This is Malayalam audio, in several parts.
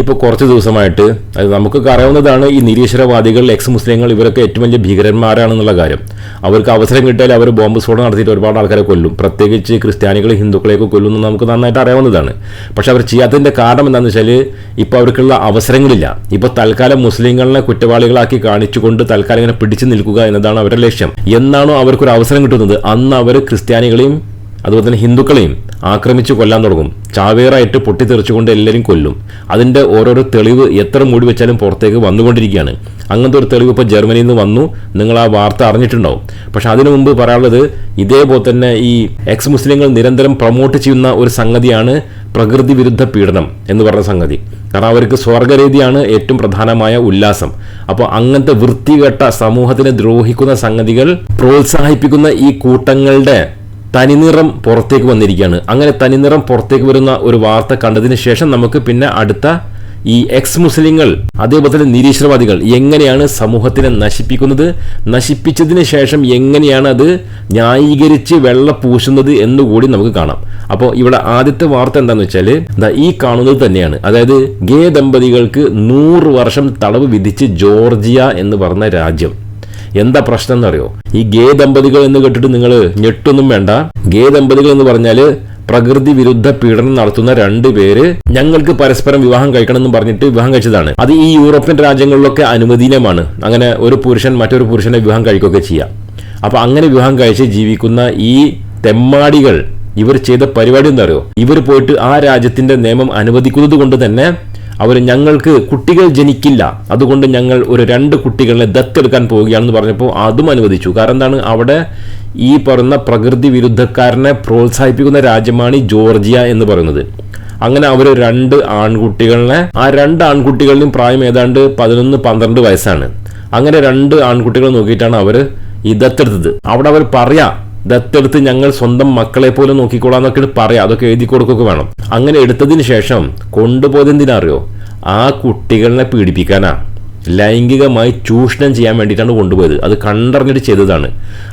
ഇപ്പോൾ കുറച്ച് ദിവസമായിട്ട് അത് നമുക്കൊക്കെ അറിയാവുന്നതാണ് ഈ നിരീശ്വരവാദികൾ എക്സ് മുസ്ലിങ്ങൾ ഇവരൊക്കെ ഏറ്റവും വലിയ ഭീകരന്മാരാണെന്നുള്ള കാര്യം. അവർക്ക് അവസരം കിട്ടിയാൽ അവർ ബോംബ് സ്ഫോടനം നടത്തിയിട്ട് ഒരുപാട് ആൾക്കാരെ കൊല്ലും. പ്രത്യേകിച്ച് ക്രിസ്ത്യാനികളെ ഹിന്ദുക്കളെയൊക്കെ കൊല്ലുന്നു നമുക്ക് നന്നായിട്ട് അറിയാവുന്നതാണ്. പക്ഷേ അവർ ചെയ്യാത്തതിന്റെ കാരണം എന്താണെന്ന് വെച്ചാൽ ഇപ്പോൾ അവർക്കുള്ള അവസരങ്ങളില്ല. ഇപ്പോൾ തൽക്കാലം മുസ്ലിങ്ങളെ കുറ്റവാളികളാക്കി കാണിച്ചുകൊണ്ട് തൽക്കാലം ഇങ്ങനെ പിടിച്ചു നിൽക്കുക എന്നതാണ് അവരുടെ ലക്ഷ്യം. എന്നാണോ അവർക്കൊരു അവസരം കിട്ടുന്നത്? അന്ന് അവർ ക്രിസ്ത്യാനികളെയും അതുപോലെ തന്നെ ഹിന്ദുക്കളെയും ആക്രമിച്ച് കൊല്ലാൻ തുടങ്ങും. ചാവേറായിട്ട് പൊട്ടിത്തെറിച്ചുകൊണ്ട് എല്ലാവരും കൊല്ലും. അതിന്റെ ഓരോരോ തെളിവ് എത്ര മൂടി വെച്ചാലും പുറത്തേക്ക് വന്നുകൊണ്ടിരിക്കുകയാണ്. അങ്ങനത്തെ ഒരു തെളിവ് ഇപ്പോൾ ജർമ്മനിയിൽ നിന്ന് വന്നു. നിങ്ങൾ ആ വാർത്ത അറിഞ്ഞിട്ടുണ്ടാവും. പക്ഷേ അതിനു മുമ്പ് പറയാനുള്ളത് ഇതേപോലെ തന്നെ ഈ എക്സ് മുസ്ലിങ്ങൾ നിരന്തരം പ്രൊമോട്ട് ചെയ്യുന്ന ഒരു സംഗതിയാണ് പ്രകൃതി വിരുദ്ധ പീഡനം എന്ന് പറഞ്ഞ സംഗതി. കാരണം അവർക്ക് സ്വർഗരീതിയാണ് ഏറ്റവും പ്രധാനമായ ഉല്ലാസം. അപ്പോൾ അങ്ങനത്തെ വൃത്തികെട്ട സമൂഹത്തിനെ ദ്രോഹിക്കുന്ന സംഗതികൾ പ്രോത്സാഹിപ്പിക്കുന്ന ഈ കൂട്ടങ്ങളുടെ തനിനിറം പുറത്തേക്ക് വന്നിരിക്കുകയാണ്. അങ്ങനെ തനിനിറം പുറത്തേക്ക് വരുന്ന ഒരു വാർത്ത കണ്ടതിന് ശേഷം നമുക്ക് പിന്നെ അടുത്ത ഈ എക്സ് മുസ്ലിങ്ങൾ അതേപോലെ നിരീശ്വരവാദികൾ എങ്ങനെയാണ് സമൂഹത്തിനെ നശിപ്പിക്കുന്നത്? നശിപ്പിച്ചതിന് ശേഷം എങ്ങനെയാണ് അത് ന്യായീകരിച്ച് വെള്ള പൂശുന്നത് എന്നുകൂടി നമുക്ക് കാണാം. അപ്പോൾ ഇവിടെ ആദ്യത്തെ വാർത്ത എന്താണെന്ന് വെച്ചാൽ ഈ കാണുന്നത് തന്നെയാണ്. അതായത് ഗേ ദമ്പതികൾക്ക് നൂറ് വർഷം തടവ് വിധിച്ച് ജോർജിയ എന്ന് പറഞ്ഞ രാജ്യം. എന്താ പ്രശ്നം എന്ന് അറിയോ ഈ ഗേ ദമ്പതികൾ എന്ന് കേട്ടിട്ട് നിങ്ങൾ ഞെട്ടൊന്നും വേണ്ട. ഗേ ദമ്പതികൾ എന്ന് പറഞ്ഞാൽ പ്രകൃതി വിരുദ്ധ പീഡനം നടത്തുന്ന രണ്ട് പേര് ഞങ്ങൾക്ക് പരസ്പരം വിവാഹം കഴിക്കണം എന്ന് പറഞ്ഞിട്ട് വിവാഹം കഴിച്ചതാണ്. അത് ഈ യൂറോപ്യൻ രാജ്യങ്ങളിലൊക്കെ അനുവദനീയമാണ്. അങ്ങനെ ഒരു പുരുഷൻ മറ്റൊരു പുരുഷനെ വിവാഹം കഴിക്കുകയൊക്കെ ചെയ്യാം. അപ്പൊ അങ്ങനെ വിവാഹം കഴിച്ച് ജീവിക്കുന്ന ഈ തെമ്മാടികൾ ഇവർ ചെയ്ത പരിപാടി എന്താ അറിയോ? ഇവർ പോയിട്ട് ആ രാജ്യത്തിന്റെ നിയമം അനുവദിക്കുന്നത് കൊണ്ട് തന്നെ അവർ ഞങ്ങൾക്ക് കുട്ടികൾ ജനിക്കില്ല. അതുകൊണ്ട് ഞങ്ങൾ ഒരു രണ്ട് കുട്ടികളെ ദത്തെടുക്കാൻ പോവുകയാണെന്ന് പറഞ്ഞപ്പോൾ അതും അനുവദിച്ചു. കാരണം എന്താണ്? അവിടെ ഈ പറയുന്ന പ്രകൃതി വിരുദ്ധക്കാരനെ പ്രോത്സാഹിപ്പിക്കുന്ന രാജ്യമാണ് ജോർജിയ എന്ന് പറയുന്നത്. അങ്ങനെ അവർ രണ്ട് ആൺകുട്ടികളെ ആ രണ്ട് ആൺകുട്ടികളുടെയും പ്രായം ഏതാണ്ട് പതിനൊന്ന് പന്ത്രണ്ട് വയസ്സാണ്. അങ്ങനെ രണ്ട് ആൺകുട്ടികൾ നോക്കിയിട്ടാണ് അവർ ഈ ദത്തെടുത്തത്. അവിടെ അവർ പറയാ ദത്തെടുത്ത് ഞങ്ങൾ സ്വന്തം മക്കളെ പോലെ നോക്കിക്കോളാം എന്നൊക്കെ പറയാം. അതൊക്കെ എഴുതി കൊടുക്കുകയൊക്കെ വേണം. അങ്ങനെ എടുത്തതിന് ശേഷം കൊണ്ടുപോയത് എന്തിനറിയോ? ആ കുട്ടികളെ പീഡിപ്പിക്കാനാ. ലൈംഗികമായി ചൂഷണം ചെയ്യാൻ വേണ്ടിയിട്ടാണ് കൊണ്ടുപോയത്. അത് കണ്ടറിഞ്ഞിട്ട് ചെയ്തതാണ്.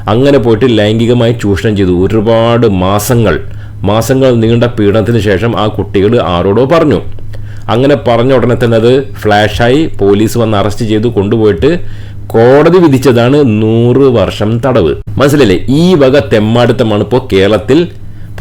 അങ്ങനെ പോയിട്ട് ലൈംഗികമായി ചൂഷണം ചെയ്തു. ഒരുപാട് മാസങ്ങൾ മാസങ്ങൾ നീണ്ട പീഡനത്തിന് ശേഷം ആ കുട്ടികൾ ആരോടോ പറഞ്ഞു. അങ്ങനെ പറഞ്ഞ ഉടനെ തന്നെ അത് ഫ്ലാഷായി പോലീസ് വന്ന് അറസ്റ്റ് ചെയ്തു. കൊണ്ടുപോയിട്ട് കോടതി വിധിച്ചതാണ് നൂറ് വർഷം തടവ്. മനസ്സിലല്ലേ ഈ വക തെമ്മാടിത്തമാണ് ഇപ്പോൾ കേരളത്തിൽ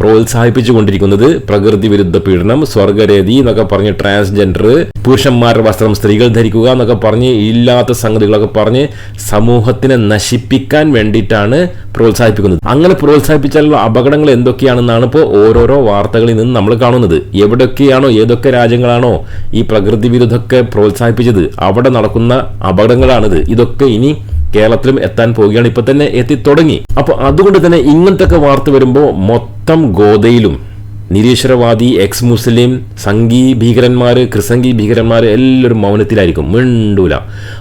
പ്രോത്സാഹിപ്പിച്ചുകൊണ്ടിരിക്കുന്നത് പ്രകൃതി വിരുദ്ധ പീഡനം സ്വർഗരതി എന്നൊക്കെ പറഞ്ഞ് ട്രാൻസ്ജെൻഡർ പുരുഷന്മാരുടെ വസ്ത്രം സ്ത്രീകൾ ധരിക്കുക എന്നൊക്കെ പറഞ്ഞ് ഇല്ലാത്ത സംഗതികളൊക്കെ പറഞ്ഞ് സമൂഹത്തിനെ നശിപ്പിക്കാൻ വേണ്ടിയിട്ടാണ് പ്രോത്സാഹിപ്പിക്കുന്നത്. അങ്ങനെ പ്രോത്സാഹിപ്പിച്ചാലുള്ള അപകടങ്ങൾ എന്തൊക്കെയാണെന്നാണ് ഇപ്പോൾ ഓരോരോ വാർത്തകളിൽ നിന്ന് നമ്മൾ കാണുന്നത്. എവിടെയൊക്കെയാണോ ഏതൊക്കെ രാജ്യങ്ങളാണോ ഈ പ്രകൃതി വിരുദ്ധമൊക്കെ പ്രോത്സാഹിപ്പിച്ചത്? അവിടെ നടക്കുന്ന അപകടങ്ങളാണിത്. ഇതൊക്കെ ഇനി കേരളത്തിലും എത്താൻ പോവുകയാണ്. ഇപ്പൊ തന്നെ എത്തി തുടങ്ങി. അപ്പൊ അതുകൊണ്ട് തന്നെ ഇങ്ങനത്തെ വാർത്ത വരുമ്പോൾ മൊത്തം ഗോതയിലും നിരീശ്വരവാദി എക്സ് മുസ്ലിം സംഘി ഭീകരന്മാര് ക്രിസംഗി ഭീകരന്മാര് എല്ലാവരും മൗനത്തിലായിരിക്കും. മിണ്ടൂല.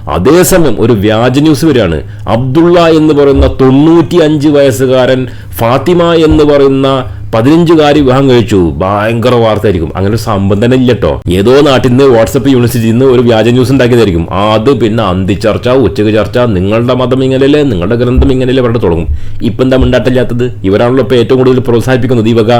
അതേസമയം ഒരു വ്യാജ ന്യൂസ് വരികയാണ്. അബ്ദുള്ള എന്ന് പറയുന്ന തൊണ്ണൂറ്റി അഞ്ച് വയസ്സുകാരൻ ഫാത്തിമ എന്ന് പറയുന്ന പതിനഞ്ചുകാരി വിവാഹം കഴിച്ചു. ഭയങ്കര വാർത്തയായിരിക്കും. അങ്ങനെ ഒരു സംഭവം തന്നെ ഏതോ നാട്ടിൽ നിന്ന് വാട്സപ്പ് യൂണിവേഴ്സിറ്റിയിൽ നിന്ന് ഒരു വ്യാജ ന്യൂസ് ഉണ്ടാക്കിയതായിരിക്കും. അത് പിന്നെ അന്തി ചർച്ച ഉച്ചയ്ക്ക് ചർച്ച നിങ്ങളുടെ മതം ഇങ്ങനെയല്ലേ നിങ്ങളുടെ ഗ്രന്ഥം ഇങ്ങനെയല്ലേ പറഞ്ഞു തുടങ്ങും. ഇപ്പം എന്താ മിണ്ടാട്ടില്ലാത്തത് ഇവരാണല്ലോ ഇപ്പോൾ ഏറ്റവും കൂടുതൽ പ്രോത്സാഹിപ്പിക്കുന്നത് ഈ വക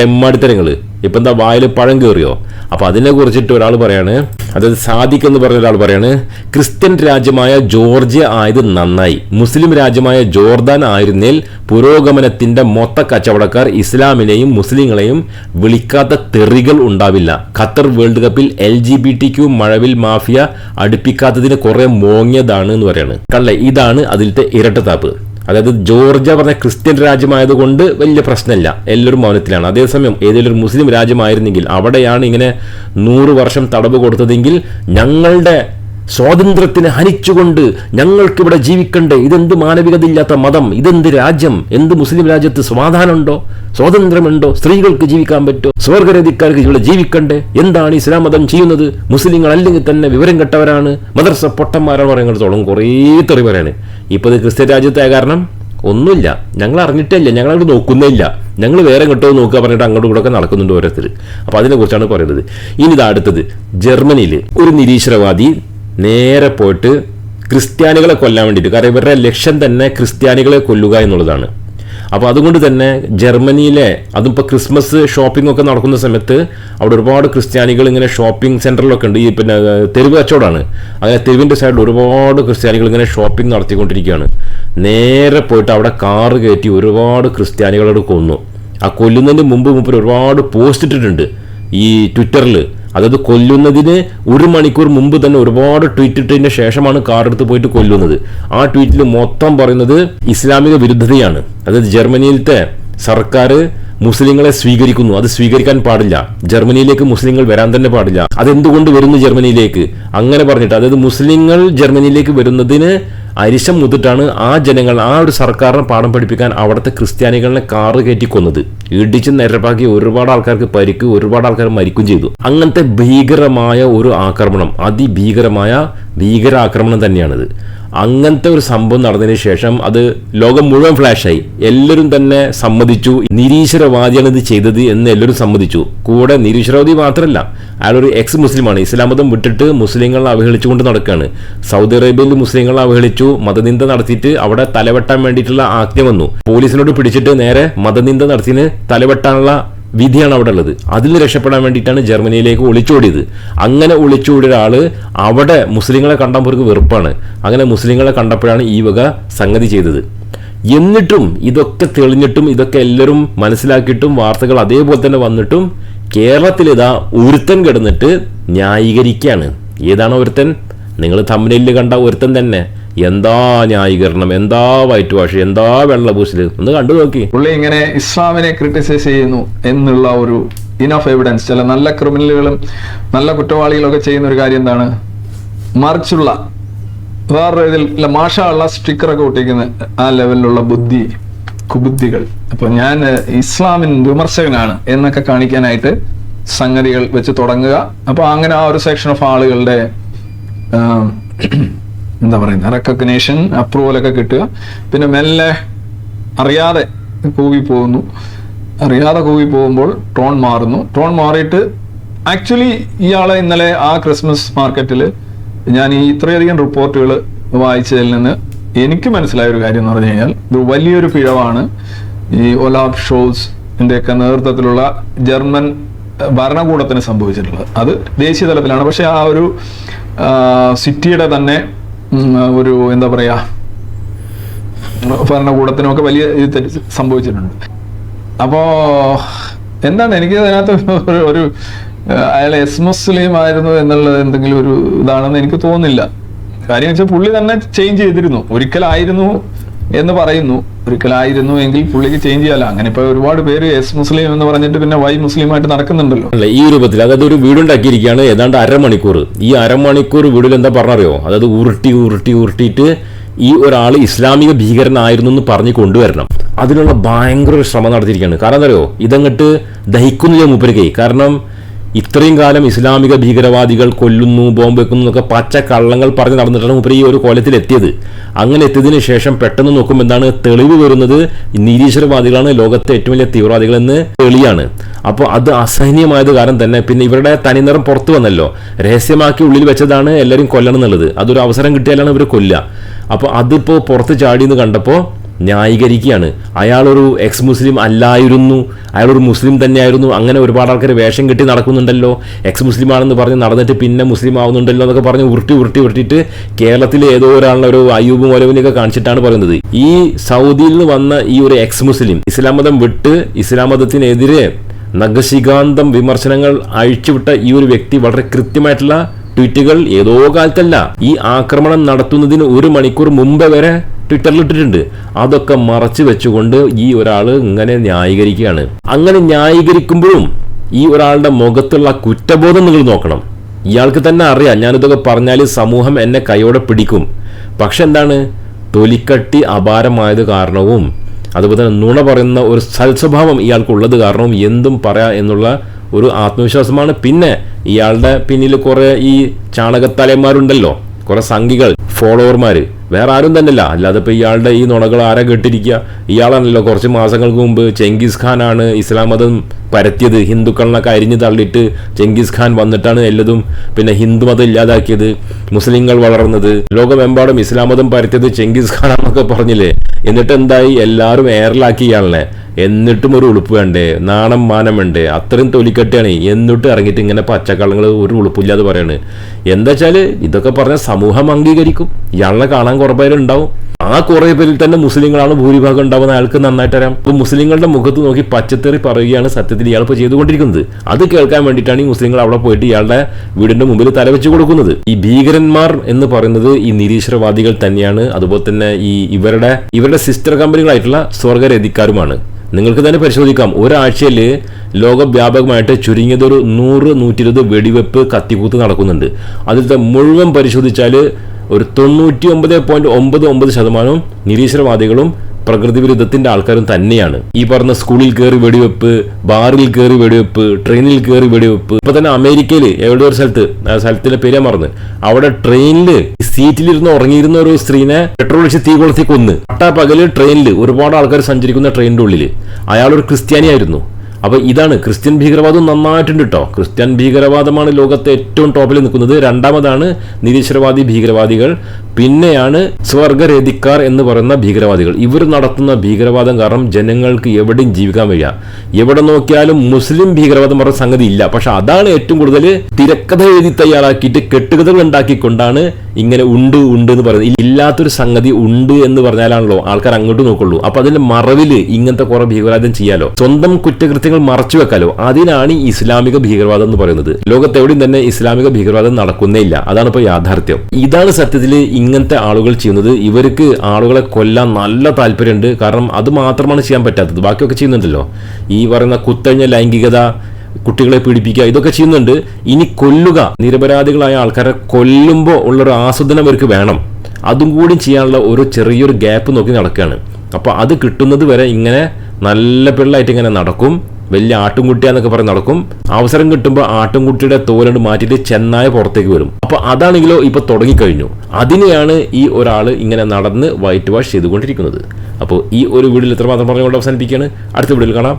തെമ്മാടിത്തരങ്ങൾ ഇപ്പം എന്താ വായിൽ പഴം കയറിയോ അപ്പോൾ അതിനെ കുറിച്ചിട്ട് ഒരാൾ പറയാണ് അതായത് സാദിഖ് എന്ന് പറഞ്ഞ ഒരാൾ പറയാണ് ക്രിസ്ത്യൻ രാജ്യമായ ജോർജിയ ആയത് നന്നായി. മുസ്ലിം രാജ്യമായ ജോർദാൻ ആയിരുന്നേൽ പുരോഗമനത്തിന്റെ മൊത്ത കച്ചവടക്കാർ ഇസ്ലാമിനെയും മുസ്ലിങ്ങളെയും വിളിക്കാത്ത തെറികൾ ഉണ്ടാവില്ല. ഖത്തർ വേൾഡ് കപ്പിൽ L G B T Q മഴവിൽ മാഫിയ അടുപ്പിക്കാത്തതിന് കുറെ മോങ്ങിയതാണ് എന്ന് പറയാണ്. കള്ളേ ഇതാണ് അതിലത്തെ ഇരട്ടത്താപ്പ്. അതായത് ജോർജിയ പറഞ്ഞ ക്രിസ്ത്യൻ രാജ്യമായതുകൊണ്ട് വലിയ പ്രശ്നമില്ല. എല്ലാവരും മൗനത്തിലാണ്. അതേസമയം ഏതെങ്കിലും ഒരു മുസ്ലിം രാജ്യമായിരുന്നെങ്കിൽ അവിടെയാണ് ഇങ്ങനെ നൂറ് വർഷം തടവ് കൊടുത്തതെങ്കിൽ ഞങ്ങളുടെ സ്വാതന്ത്ര്യത്തിന് ഹനിച്ചുകൊണ്ട് ഞങ്ങൾക്കിവിടെ ജീവിക്കണ്ടേ? ഇതെന്ത് മാനവികതയില്ലാത്ത മതം? ഇതെന്ത് രാജ്യം? എന്ത് മുസ്ലിം രാജ്യത്ത് സമാധാനമുണ്ടോ? സ്വാതന്ത്ര്യമുണ്ടോ? സ്ത്രീകൾക്ക് ജീവിക്കാൻ പറ്റുമോ? സ്വർഗരതിക്കാർക്ക് ഇവിടെ ജീവിക്കണ്ടേ? എന്താണ് ഇസ്ലാം മതം ചെയ്യുന്നത്? മുസ്ലിങ്ങൾ അല്ലെങ്കിൽ തന്നെ വിവരം കെട്ടവരാണ്. മദർസ പൊട്ടന്മാരാണ് പറയുന്നിടത്തോളം കുറേ തെറി പറയാണ്. ഇപ്പോൾ ഇത് ക്രിസ്ത്യൻ രാജ്യത്തായ കാരണം ഒന്നുമില്ല. ഞങ്ങൾ അറിഞ്ഞിട്ടില്ല ഞങ്ങൾ അങ്ങോട്ട് നോക്കുന്നില്ല ഞങ്ങൾ വേറെ കിട്ടോ നോക്കുക പറഞ്ഞിട്ട് അങ്ങോട്ടും കൂടെ ഒക്കെ നടക്കുന്നുണ്ട് ഓരോരുത്തർ. അപ്പോൾ അതിനെക്കുറിച്ചാണ് പറയുന്നത്. ഇനി ഇത് അടുത്തത്. ജർമ്മനിയിൽ ഒരു നിരീശ്വരവാദി നേരെ പോയിട്ട് ക്രിസ്ത്യാനികളെ കൊല്ലാൻ വേണ്ടിയിട്ട്. കാരണം ഇവരുടെ ലക്ഷ്യം തന്നെ ക്രിസ്ത്യാനികളെ കൊല്ലുക എന്നുള്ളതാണ്. അപ്പോൾ അതുകൊണ്ട് തന്നെ ജർമ്മനിയിലെ അതും ഇപ്പോൾ ക്രിസ്മസ് ഷോപ്പിംഗ് ഒക്കെ നടക്കുന്ന സമയത്ത് അവിടെ ഒരുപാട് ക്രിസ്ത്യാനികൾ ഇങ്ങനെ ഷോപ്പിംഗ് സെന്ററിലൊക്കെ ഉണ്ട്. ഈ പിന്നെ തെരുവ് കച്ചവടമാണ്. അങ്ങനെ തെരുവിന്റെ സൈഡിൽ ഒരുപാട് ക്രിസ്ത്യാനികൾ ഇങ്ങനെ ഷോപ്പിംഗ് നടത്തിക്കൊണ്ടിരിക്കുകയാണ്. നേരെ പോയിട്ട് അവിടെ കാറ് കയറ്റി ഒരുപാട് ക്രിസ്ത്യാനികളോട് കൊന്നു. ആ കൊല്ലുന്നതിന് മുമ്പ് മുമ്പ് ഒരുപാട് പോസ്റ്റ് ഇട്ടിട്ടുണ്ട് ഈ ട്വിറ്ററിൽ അതായത് കൊല്ലുന്നതിന് ഒരു മണിക്കൂർ മുമ്പ് തന്നെ ഒരുപാട് ട്വീറ്റ് ഇട്ടതിന് ശേഷമാണ് കാർ എടുത്ത് പോയിട്ട് കൊല്ലുന്നത്. ആ ട്വീറ്റിൽ മൊത്തം പറയുന്നത് ഇസ്ലാമിക വിരുദ്ധതയാണ്. അതായത് ജർമ്മനിയിലത്തെ സർക്കാർ മുസ്ലിങ്ങളെ സ്വീകരിക്കുന്നു. അത് സ്വീകരിക്കാൻ പാടില്ല. ജർമ്മനിയിലേക്ക് മുസ്ലിങ്ങൾ വരാൻ തന്നെ പാടില്ല. അതെന്തുകൊണ്ട് വരുന്നു ജർമ്മനിയിലേക്ക്? അങ്ങനെ പറഞ്ഞിട്ട് അതായത് മുസ്ലിങ്ങൾ ജർമ്മനിയിലേക്ക് വരുന്നതിന് അരിശം മുതിട്ടാണ് ആ ജനങ്ങൾ ആ ഒരു സർക്കാരിനെ പാഠം പഠിപ്പിക്കാൻ അവിടുത്തെ ക്രിസ്ത്യാനികളെ കാറ് കയറ്റി കൊന്നത് ഇടിച്ച് നിരപ്പാക്കി ഒരുപാട് ആൾക്കാർക്ക് പരിക്ക് ഒരുപാട് ആൾക്കാർ മരിക്കും ചെയ്തു. അങ്ങനത്തെ ഭീകരമായ ഒരു ആക്രമണം അതിഭീകരമായ ഭീകരാക്രമണം തന്നെയാണിത്. അങ്ങനത്തെ ഒരു സംഭവം നടന്നതിന് ശേഷം അത് ലോകം മുഴുവൻ ഫ്ലാഷായി. എല്ലാവരും തന്നെ സമ്മതിച്ചു. നിരീശ്വരവാദിയാണ് ഇത് ചെയ്തത് എന്ന് എല്ലാവരും സമ്മതിച്ചു. കൂടെ നിരീശ്വരവാദി മാത്രമല്ല അയാളൊരു എക്സ് മുസ്ലിമാണ്. ഇസ്ലാം മതം വിട്ടിട്ട് മുസ്ലിങ്ങളെ അവഹേളിച്ചുകൊണ്ട് നടക്കുകയാണ് സൗദി അറേബ്യയിൽ മുസ്ലിങ്ങളെ അവഹേളിച്ചു മതനിന്ദ നടത്തിയിട്ട് അവിടെ തലവെട്ടാൻ വേണ്ടിയിട്ടുള്ള ആജ്ഞ വന്നു. പോലീസിനോട് പിടിച്ചിട്ട് നേരെ മതനിന്ദ നടത്തിന് തലവെട്ടാനുള്ള വിധിയാണ് അവിടെ ഉള്ളത്. അതിൽ രക്ഷപ്പെടാൻ വേണ്ടിയിട്ടാണ് ജർമ്മനിയിലേക്ക് ഒളിച്ചോടിയത്. അങ്ങനെ ഒളിച്ചോടിയ ഒരാൾ അവിടെ മുസ്ലിങ്ങളെ കണ്ടപ്പോൾ വെറുപ്പാണ്. അങ്ങനെ മുസ്ലിങ്ങളെ കണ്ടപ്പോഴാണ് ഈ വക സംഗതി ചെയ്തത്. എന്നിട്ടും ഇതൊക്കെ തെളിഞ്ഞിട്ടും ഇതൊക്കെ എല്ലാവരും മനസ്സിലാക്കിയിട്ടും വാർത്തകൾ അതേപോലെ തന്നെ വന്നിട്ടും കേരളത്തിൽ ഇതാ ഒരുത്തൻ കിടന്നിട്ട് ന്യായീകരിക്കുകയാണ്. ഏതാണ് ഒരുത്തൻ? നിങ്ങൾ തമ്മിലിൽ കണ്ട ഒരുത്തൻ തന്നെ. എന്താ ന്യായീകരണം? എന്താ വൈറ്റ് വാഷ് എന്താ വെള്ളപൂശൽ? ഒന്ന് കണ്ടു നോക്കി. പുള്ളി ഇങ്ങനെ ഇസ്ലാമിനെ ക്രിട്ടിസൈസ് ചെയ്യുന്നു എന്നുള്ള ഒരു ഇനഫ് എവിഡൻസ് ചില നല്ല ക്രിമിനലുകളും നല്ല കുറ്റവാളികളൊക്കെ ചെയ്യുന്ന ഒരു കാര്യം എന്താണ്? മറിച്ചുള്ള വേറൊരു ഇതിൽ ഉള്ള സ്റ്റിക്കറൊക്കെ ഒട്ടിക്കുന്ന ആ ലെവലിലുള്ള ബുദ്ധി കുബുദ്ധികൾ. അപ്പൊ ഞാൻ ഇസ്ലാമിൻ വിമർശകനാണ് എന്നൊക്കെ കാണിക്കാനായിട്ട് സംഗതികൾ വെച്ച് തുടങ്ങുക. അപ്പൊ അങ്ങനെ ആ ഒരു സെക്ഷൻ ഓഫ് ആളുകളുടെ എന്താ പറയുന്നത് റെക്കഗ്നേഷൻ അപ്രൂവലൊക്കെ കിട്ടുക. പിന്നെ മെല്ലെ അറിയാതെ കൂവി പോകുന്നു. അറിയാതെ കൂവി പോകുമ്പോൾ ടോൺ മാറുന്നു. ടോൺ മാറിയിട്ട് ആക്ച്വലി ഇയാളെ ഇന്നലെ ആ ക്രിസ്മസ് മാർക്കറ്റിൽ ഞാൻ ഈ ഇത്രയധികം റിപ്പോർട്ടുകൾ വായിച്ചതിൽ നിന്ന് എനിക്ക് മനസ്സിലായ ഒരു കാര്യം എന്ന് പറഞ്ഞു കഴിഞ്ഞാൽ ഇത് വലിയൊരു പിഴവാണ്. ഈ ഒലാബ് ഷോസ് ഒക്കെ നേതൃത്വത്തിലുള്ള ജർമ്മൻ ഭരണകൂടത്തിന് സംഭവിച്ചിട്ടുള്ളത്. അത് ദേശീയ തലത്തിലാണ്. പക്ഷെ ആ ഒരു സിറ്റിയുടെ തന്നെ ഒരു എന്താ പറയാ ഭരണകൂടത്തിനുമൊക്കെ വലിയ സംഭവിച്ചിട്ടുണ്ട്. അപ്പോ എന്താണ് എനിക്ക് അതിനകത്ത് ഒരു അയാൾ എസ് മുസ്ലിം ആയിരുന്നു എന്നുള്ളത് എന്തെങ്കിലും ഒരു ഇതാണെന്ന് എനിക്ക് തോന്നുന്നില്ല. കാര്യം വെച്ചാൽ പുള്ളി തന്നെ ചേഞ്ച് ചെയ്തിരുന്നു. ഒരിക്കലായിരുന്നു എന്ന് പറയുന്നു. ഒരിക്കലായിരുന്നു എങ്കിൽ പുള്ളിക്ക് ചേഞ്ച് ചെയ്യാലോ. അങ്ങനെ ഇപ്പൊ ഒരുപാട് പേര് എസ് മുസ്ലിം എന്ന് പറഞ്ഞിട്ട് പിന്നെ വൈ മുസ്ലിം ആയിട്ട് നടക്കുന്നുണ്ടല്ലോ. അല്ല ഈ രൂപത്തിൽ അതായത് ഒരു വീടുണ്ടാക്കിയിരിക്കുകയാണ് ഏതാണ്ട് അരമണിക്കൂർ. ഈ അരമണിക്കൂർ വീടിൽ എന്താ പറഞ്ഞറിയോ? അതായത് ഉരുട്ടി ഉരുട്ടി ഉരുട്ടിയിട്ട് ഈ ഒരാൾ ഇസ്ലാമിക ഭീകരനായിരുന്നു എന്ന് പറഞ്ഞ് കൊണ്ടുവരണം. അതിനുള്ള ഭയങ്കര ശ്രമം നടത്തിയിരിക്കുകയാണ്. കാരണം എന്താ അറിയോ? ഇതങ്ങട്ട് ദഹിക്കുന്നില്ല മൂപ്പരിക്കേ കാരണം ഇത്രയും കാലം ഇസ്ലാമിക ഭീകരവാദികൾ കൊല്ലുന്നു ബോംബ് വെക്കുന്നു എന്നൊക്കെ പച്ച കള്ളങ്ങൾ പറഞ്ഞ് നടന്നിട്ടാണ് മൂപ്പര് ഈ ഒരു കോലത്തിൽ എത്തിയത് അങ്ങനെ എത്തിയതിനു ശേഷം പെട്ടെന്ന് നോക്കുമ്പോൾ എന്താണ് തെളിവ് വരുന്നത്? നിരീശ്വരവാദികളാണ് ലോകത്തെ ഏറ്റവും വലിയ തീവ്രവാദികളെന്ന് തെളിയാണ്. അപ്പോൾ അത് അസഹനീയമായത് കാരണം തന്നെ പിന്നെ ഇവരുടെ തനിനിറം പുറത്തു വന്നല്ലോ. രഹസ്യമാക്കി ഉള്ളിൽ വെച്ചതാണ് എല്ലാവരും കൊല്ലണം എന്നുള്ളത്. അതൊരു അവസരം കിട്ടിയാലാണ് ഇവർ കൊല്ലുക. അപ്പോൾ അതിപ്പോൾ പുറത്ത് ചാടിയെന്ന് കണ്ടപ്പോൾ ന്യായീകരിക്കുകയാണ്. അയാളൊരു എക്സ് മുസ്ലിം അല്ലായിരുന്നു അയാളൊരു മുസ്ലിം തന്നെയായിരുന്നു. അങ്ങനെ ഒരുപാട് ആൾക്കാർ വേഷം കെട്ടി നടക്കുന്നുണ്ടല്ലോ. എക്സ് മുസ്ലിം ആണെന്ന് പറഞ്ഞ് നടന്നിട്ട് പിന്നെ മുസ്ലിം ആവുന്നുണ്ടല്ലോ എന്നൊക്കെ പറഞ്ഞ് ഉരുട്ടി ഉരുട്ടി ഉരുട്ടിയിട്ട് കേരളത്തിലെ ഏതോ ഒരാളുടെ ഒരു അയ്യൂബ് മൊലവിനെയൊക്കെ കാണിച്ചിട്ടാണ് പറയുന്നത്. ഈ സൗദിയിൽ നിന്ന് വന്ന ഈ ഒരു എക്സ് മുസ്ലിം ഇസ്ലാം മതം വിട്ട് ഇസ്ലാം മതത്തിനെതിരെ നഖശികാന്തം വിമർശനങ്ങൾ അഴിച്ചുവിട്ട ഈ ഒരു വ്യക്തി വളരെ കൃത്യമായിട്ടുള്ള ട്വീറ്റുകൾ ഏതോ കാലത്തല്ല. ഈ ആക്രമണം നടത്തുന്നതിന് ഒരു മണിക്കൂർ മുമ്പ് വരെ ട്വിറ്ററിൽ ഇട്ടിട്ടുണ്ട്. അതൊക്കെ മറച്ചു വെച്ചുകൊണ്ട് ഈ ഒരാൾ ഇങ്ങനെ ന്യായീകരിക്കുകയാണ്. അങ്ങനെ ന്യായീകരിക്കുമ്പോഴും ഈ ഒരാളുടെ മുഖത്തുള്ള കുറ്റബോധം നിങ്ങൾ നോക്കണം. ഇയാൾക്ക് തന്നെ അറിയാം. ഞാനിതൊക്കെ പറഞ്ഞാൽ സമൂഹം എന്നെ കൈയോടെ പിടിക്കും. പക്ഷെ എന്താണ്? തൊലിക്കട്ടി അപാരമായത് കാരണവും അതുപോലെ തന്നെ നുണ പറയുന്ന ഒരു സൽസ്വഭാവം ഇയാൾക്കുള്ളത് കാരണവും എന്തും പറയാ എന്നുള്ള ഒരു ആത്മവിശ്വാസമാണ്. പിന്നെ ഇയാളുടെ പിന്നിൽ കുറേ ഈ ചാണകത്തലയന്മാരുണ്ടല്ലോ. കുറേ സംഘികൾ ഫോളോവർമാർ വേറെ ആരും തന്നെയല്ല. അല്ലാതെ ഇപ്പോൾ ഇയാളുടെ ഈ നുണകൾ ആരാ കേട്ടിരിക്കുക? ഇയാളാണല്ലോ കുറച്ച് മാസങ്ങൾക്ക് മുമ്പ് ചെങ്കിസ് ഖാനാണ് ഇസ്ലാം മതം പരത്തിയത്. ഹിന്ദുക്കളിനൊക്കെ അരിഞ്ഞു തള്ളിയിട്ട് ചെങ്കിസ് ഖാൻ വന്നിട്ടാണ് എല്ലതും പിന്നെ ഹിന്ദു മതം ഇല്ലാതാക്കിയത് മുസ്ലിങ്ങൾ വളർന്നത്. ലോകമെമ്പാടും ഇസ്ലാം മതം പരത്തിയത് ചെങ്കിസ് ഖാനാണെന്നൊക്കെ പറഞ്ഞില്ലേ? എന്നിട്ട് എന്തായി എല്ലാവരും എയറിലാക്കി ഇയാളിനെ എന്നിട്ടും ഒരു ഉളുപ്പ് വേണ്ടേ? നാണം മാനം വേണ്ടേ? അത്രയും തൊലിക്കെട്ടാണ് എന്നിട്ട് ഇറങ്ങിയിട്ട് ഇങ്ങനെ പച്ചക്കള്ളങ്ങൾ ഒരു ഉളുപ്പില്ലാതെ പറയാണ്. എന്താ വെച്ചാൽ ഇതൊക്കെ പറഞ്ഞ സമൂഹം അംഗീകരിക്കും. ഇയാളെ കാണാൻ കുറേ പേരുണ്ടാവും ആ കുറേ പേരിൽ തന്നെ മുസ്ലിങ്ങളാണ് ഭൂരിഭാഗം ഉണ്ടാവുന്ന അയാൾക്ക് നന്നായിട്ട് അറിയാം ഇപ്പൊ മുസ്ലിങ്ങളുടെ മുഖത്ത് നോക്കി പച്ചത്തേറി പറയുകയാണ് സത്യത്തിൽ ഇയാൾ ഇപ്പോൾ ചെയ്തുകൊണ്ടിരിക്കുന്നത്. അത് കേൾക്കാൻ വേണ്ടിയിട്ടാണ് ഈ മുസ്ലിങ്ങൾ അവിടെ പോയിട്ട് ഇയാളുടെ വീടിന്റെ മുമ്പിൽ തലവെച്ച് കൊടുക്കുന്നത്. ഈ ഭീകരന്മാർ എന്ന് പറയുന്നത് ഈ നിരീശ്വരവാദികൾ തന്നെയാണ്. അതുപോലെ തന്നെ ഈ ഇവരുടെ ഇവരുടെ സിസ്റ്റർ കമ്പനികളായിട്ടുള്ള സ്വർഗരതിക്കാരുമാണ്. നിങ്ങൾക്ക് തന്നെ പരിശോധിക്കാം. ഒരാഴ്ചയിൽ ലോകവ്യാപകമായിട്ട് ചുരുങ്ങിയത് ഒരു നൂറ് നൂറ്റി ഇരുപത് വെടിവെപ്പ് കത്തിക്കൂത്ത് നടക്കുന്നുണ്ട്. അതിലത്തെ മുഴുവൻ പരിശോധിച്ചാൽ ഒരു തൊണ്ണൂറ്റി ഒമ്പത് പോയിന്റ് ഒമ്പത് ഒമ്പത് ശതമാനവും നിരീശ്വരവാദികളും പ്രകൃതി വിരുദ്ധത്തിന്റെ ആൾക്കാരും തന്നെയാണ്. ഈ പറഞ്ഞ സ്കൂളിൽ കയറി വെടിവെപ്പ് ബാറിൽ കയറി വെടിവെപ്പ് ട്രെയിനിൽ കയറി വെടിവെപ്പ്. ഇപ്പൊ തന്നെ അമേരിക്കയിൽ എവിടെ ഒരു സ്ഥലത്ത് സ്ഥലത്തിന്റെ പേരെ മറന്ന്. അവിടെ ട്രെയിനിൽ സീറ്റിലിരുന്ന് ഉറങ്ങിയിരുന്ന ഒരു സ്ത്രീനെ പെട്രോൾ ഒഴിച്ച് തീ കൊളുത്തി കൊന്ന്. പട്ടാ പകൽ ട്രെയിനിൽ ഒരുപാട് ആൾക്കാർ സഞ്ചരിക്കുന്ന ട്രെയിനിന്റെ ഉള്ളിൽ അയാൾ ഒരു ക്രിസ്ത്യാനിയായിരുന്നു. അപ്പൊ ഇതാണ് ക്രിസ്ത്യൻ ഭീകരവാദം നന്നായിട്ടുണ്ട് കേട്ടോ ക്രിസ്ത്യൻ ഭീകരവാദമാണ് ലോകത്തെ ഏറ്റവും ടോപ്പിൽ നിൽക്കുന്നത്. രണ്ടാമതാണ് നിരീശ്വരവാദി ഭീകരവാദികൾ. പിന്നെയാണ് സ്വർഗരേതിക്കാർ എന്ന് പറയുന്ന ഭീകരവാദികൾ. ഇവർ നടത്തുന്ന ഭീകരവാദം കാരണം ജനങ്ങൾക്ക് എവിടെയും ജീവിക്കാൻ വയ്യ. എവിടെ നോക്കിയാലും മുസ്ലിം ഭീകരവാദം പറഞ്ഞ സംഗതി ഇല്ല. പക്ഷെ അതാണ് ഏറ്റവും കൂടുതൽ തിരക്കഥ എഴുതി തയ്യാറാക്കിയിട്ട് കെട്ടുകഥകൾ ഉണ്ടാക്കിക്കൊണ്ടാണ് ഇങ്ങനെ ഉണ്ട് ഉണ്ട് എന്ന് പറയുന്നത്. ഇല്ലാത്തൊരു സംഗതി ഉണ്ട് എന്ന് പറഞ്ഞാലാണല്ലോ ആൾക്കാർ അങ്ങോട്ട് നോക്കുള്ളൂ. അപ്പൊ അതിന്റെ മറവിൽ ഇങ്ങനത്തെ കുറെ ഭീകരവാദം ചെയ്യാലോ. സ്വന്തം കുറ്റകൃത്യങ്ങൾ മറച്ചു വെക്കാലോ? അതിനാണ് ഇസ്ലാമിക ഭീകരവാദം എന്ന് പറയുന്നത്. ലോകത്തെവിടെയും തന്നെ ഇസ്ലാമിക ഭീകരവാദം നടക്കുന്നേ ഇല്ല അതാണ് ഇപ്പോൾ യാഥാർത്ഥ്യം. ഇതാണ് സത്യത്തിൽ ഇങ്ങനത്തെ ആളുകൾ ചെയ്യുന്നത്. ഇവർക്ക് ആളുകളെ കൊല്ലാൻ നല്ല താല്പര്യമുണ്ട്. കാരണം അത് മാത്രമാണ് ചെയ്യാൻ പറ്റാത്തത്. ബാക്കിയൊക്കെ ചെയ്യുന്നുണ്ടല്ലോ. ഈ പറയുന്ന കുത്തഴിഞ്ഞ ലൈംഗികത കുട്ടികളെ പീഡിപ്പിക്കുക ഇതൊക്കെ ചെയ്യുന്നുണ്ട്. ഇനി കൊല്ലുക നിരപരാധികളായ ആൾക്കാരെ കൊല്ലുമ്പോൾ ഉള്ളൊരു ആസ്വദനം അവർക്ക് വേണം. അതും കൂടി ചെയ്യാനുള്ള ഒരു ചെറിയൊരു ഗ്യാപ്പ് നോക്കി നടക്കുകയാണ്. അപ്പോൾ അത് കിട്ടുന്നത് വരെ ഇങ്ങനെ നല്ല പിള്ളായിട്ട് ഇങ്ങനെ നടക്കും. വലിയ ആട്ടുംകുട്ടിയാന്നൊക്കെ പറഞ്ഞ് നടക്കും. അവസരം കിട്ടുമ്പോൾ ആട്ടുംകുട്ടിയുടെ തോലുണ്ട് മാറ്റിയിട്ട് ചെന്നായ പുറത്തേക്ക് വരും. അപ്പോൾ അതാണെങ്കിലോ ഇപ്പൊ തുടങ്ങിക്കഴിഞ്ഞു. അതിനെയാണ് ഈ ഒരാൾ ഇങ്ങനെ നടന്ന് വൈറ്റ് വാഷ് ചെയ്തുകൊണ്ടിരിക്കുന്നത്. അപ്പോൾ ഈ ഒരു വീഡിയോയിൽ എത്രമാത്രം പറഞ്ഞുകൊണ്ട് അവസാനിപ്പിക്കുകയാണ്. അടുത്ത വീഡിയോയിൽ കാണാം.